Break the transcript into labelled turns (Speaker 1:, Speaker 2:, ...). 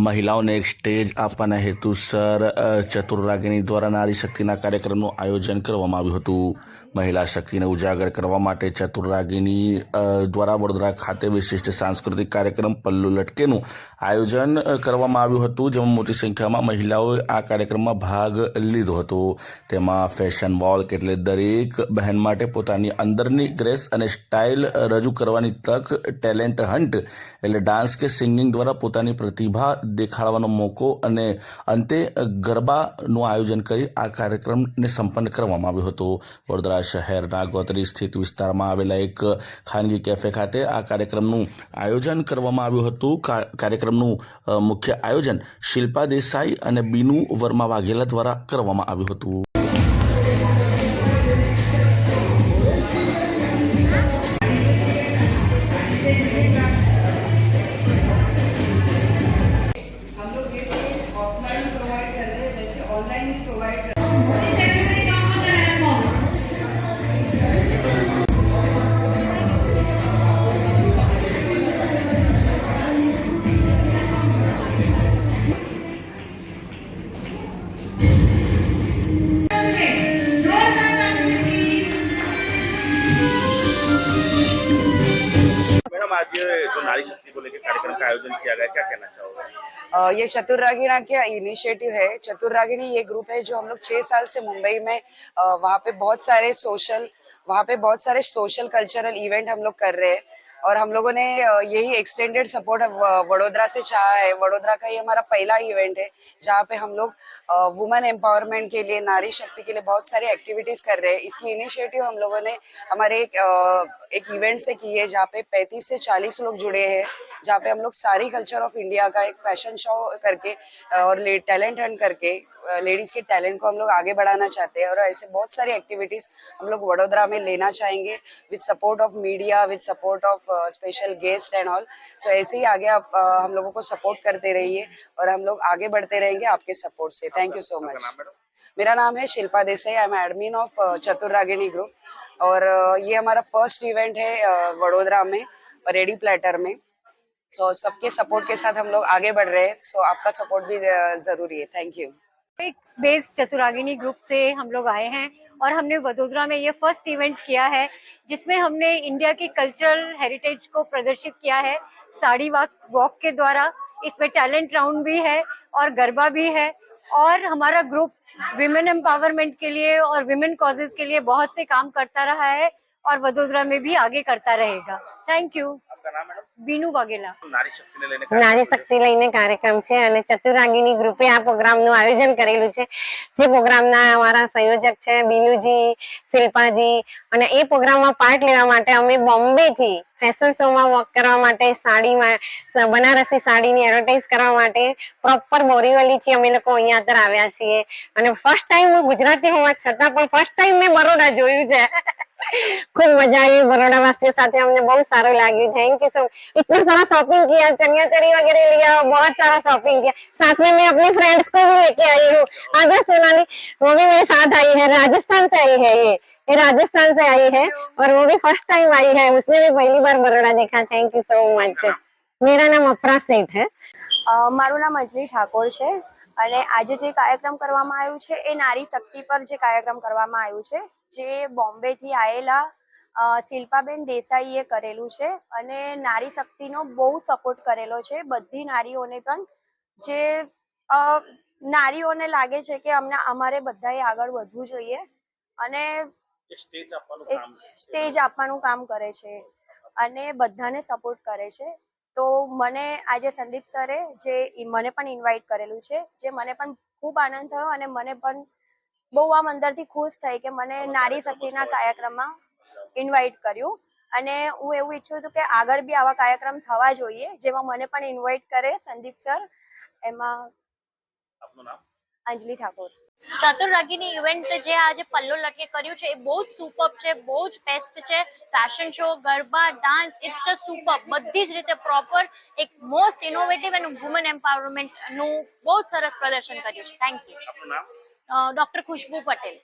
Speaker 1: મહિલાઓને એક સ્ટેજ આપવાના હેતુસર ચતુર્રાગિણી દ્વારા નારી શક્તિના કાર્યક્રમનું આયોજન કરવામાં આવ્યું હતું મહિલા શક્તિને ઉજાગર કરવા માટે ચતુર્રાગિણી દ્વારા વડોદરા ખાતે વિશિષ્ટ સાંસ્કૃતિક કાર્યક્રમ પલ્લુ લટકેનું આયોજન કરવામાં આવ્યું હતું જેમાં મોટી સંખ્યામાં મહિલાઓએ આ કાર્યક્રમમાં ભાગ લીધો હતો તેમાં ફેશન વોલ્ક એટલે દરેક બહેન માટે પોતાની અંદરની ગ્રેસ અને સ્ટાઇલ રજૂ કરવાની તક ટેલેન્ટ હન્ટ એટલે ડાન્સ કે સિંગિંગ દ્વારા પોતાની પ્રતિભા દેખાડવાનો મોકો અને અંતે ગરબાનું આયોજન કરી આ કાર્યક્રમને સંપન્ન કરવામાં આવ્યો હતો વડોદરા શહેરના ગોત્રી સ્થિત વિસ્તારમાં આવેલા એક ખાનગી કેફે ખાતે આ કાર્યક્રમનું આયોજન કરવામાં આવ્યું હતું કાર્યક્રમનું મુખ્ય આયોજન શિલ્પા દેસાઈ અને બીનુ વર્મા વાઘેલા દ્વારા કરવામાં આવ્યું હતું
Speaker 2: प्रोवाइड
Speaker 3: आज जो नारी शक्ति को लेकर कार्यक्रम का आयोजन किया गया क्या कहना चाहोगे
Speaker 2: ये चतुर्रागिणा का इनिशिएटिव है चतुर्रागिणी ये ग्रुप है जो हम लोग छः साल से मुंबई में वहाँ पे बहुत सारे सोशल वहाँ पे बहुत सारे सोशल कल्चरल इवेंट हम लोग कर रहे हैं और हम लोगों ने यही एक्सटेंडेड सपोर्ट वडोदरा से चाह है वडोदरा का ये हमारा पहला इवेंट है जहाँ पे हम लोग वुमेन एम्पावरमेंट के लिए नारी शक्ति के लिए बहुत सारी एक्टिविटीज़ कर रहे हैं इसकी इनिशिएटिव हम लोगों ने हमारे एक एक इवेंट से की है जहाँ पे 35 से 40 लोग जुड़े हैं जहाँ पे हम लोग सारी कल्चर ऑफ इंडिया का एक फैशन शो करके और टैलेंट हंड करके लेडीज के टैलेंट को हम लोग आगे बढ़ाना चाहते हैं और ऐसे बहुत सारी एक्टिविटीज हम लोग वडोदरा में लेना चाहेंगे with support of media with support of special guest and all so ऐसे ही आगे आप हम लोगों को सपोर्ट करते रहिए और हम लोग आगे बढ़ते रहेंगे आपके सपोर्ट से थैंक यू सो मच मेरा नाम है Shilpa Desai I am admin of Ragini group और ये हमारा फर्स्ट इवेंट है वडोदरा में रेडी प्लेटर में सो so, सबके सपोर्ट के साथ हम लोग आगे बढ़ रहे हैं सो so, आपका सपोर्ट भी जरूरी है थैंक यू
Speaker 4: एक बेस्ड चतुरागिनी ग्रुप से हम लोग आए हैं और हमने वडोदरा में ये फर्स्ट इवेंट किया है जिसमें हमने इंडिया के कल्चरल हेरिटेज को प्रदर्शित किया है साड़ी वाक वॉक के द्वारा इसमें टैलेंट राउंड भी है और गरबा भी है और हमारा ग्रुप विमेन एम्पावरमेंट के लिए और विमेन कॉजेज के लिए बहुत से काम करता रहा है और वडोदरा में भी आगे करता रहेगा थैंक यू
Speaker 5: શક્તિ લઈને કાર્યક્રમ છે અને ચતુરાગીની ગ્રુપે આ પ્રોગ્રામનું આયોજન કરેલું છે જે પ્રોગ્રામના અમારા સંયોજક છે બીનુજી શિલ્પાજી અને એ પ્રોગ્રામમાં પાર્ટ લેવા માટે અમે બોમ્બે થી ફેશન માં વર્ક કરવા માટે સાડીમાં બનારસી સાડીની એડવર્ટાઇઝ કરવા માટે પ્રોપર બોરીવલીથી અમે લોકો અહીંયા અંદર આવ્યા છીએ અને ફર્સ્ટ ટાઈમ હું ગુજરાતી હોવા છતાં પણ ફર્સ્ટ ટાઈમ મેં બરોડા જોયું છે કોમવાજાઈ મરોડાવાસીઓ સાથે અમને બહુ સારો લાગ્યું થેન્ક યુ સો મચ એટલો સારો શોપિંગ કર્યા ચણિયાચડી વગેરે લીયા બહુત સારા શોપિંગ કર્યા સાથે મેં અપને ફ્રેન્ડ્સ કો લેકે આઈ હું આજા સેલાની ઓગે મેં સાથ આઈ હે રાજસ્થાન સે આઈ હે યે એ રાજસ્થાન સે આઈ હે ઓર વો ફર્સ્ટ ટાઈમ આઈ હે ઉસને ભી પહેલી બાર મરોડા દેખા થેન્ક યુ સો મચ મેરા નામ અપરાસ સે
Speaker 6: થા મારુ નામ અજલી ઠાકોર છે અને આજે જે કાર્યક્રમ કરવામાં આયો છે એ નારી શક્તિ પર જે કાર્યક્રમ કરવામાં આયો છે જે બોમ્બેથી આવેલા શિલ્પાબેન દેસાઈએ કરેલું છે અને નારી શક્તિનો બહુ સપોર્ટ કરેલો છે બધી નારીઓને પણ જે નારીઓને લાગે છે કે અમને અમારે બધાએ આગળ વધવું જોઈએ અને સ્ટેજ આપવાનું કામ કરે છે અને બધાને સપોર્ટ કરે છે તો મને આજે સંદીપ સરે જે મને પણ ઇન્વાઇટ કરેલું છે જે મને પણ ખૂબ આનંદ થયો અને મને પણ બહુ આમ અંદર થી ખુશ થઈ કે મને નારી શક્તિના કાર્યક્રમમાં ઇન્વાઇટ કર્યું અને હું એવું ઈચ્છું છું કે આગળ બી આવા કાર્યક્રમ થવા જોઈએ જેમાં મને પણ ઇન્વાઇટ કરે સંદીપ સર એમાં
Speaker 3: આપનું નામ
Speaker 6: અંજલિ ઠાકોર
Speaker 7: ચાતુર ઇવેન્ટ જે આજે પલ્લો લટકે કર્યું છે એ બહુ જ સુપર્બ છે બહુ જ બેસ્ટ છે fashion show garba dance it's just superb બધી જ રીતે પ્રોપર એક most innovative and woman empowerment નું બહુ સરસ પ્રદર્શન કર્યું છે thank you doctor Khushbu Patel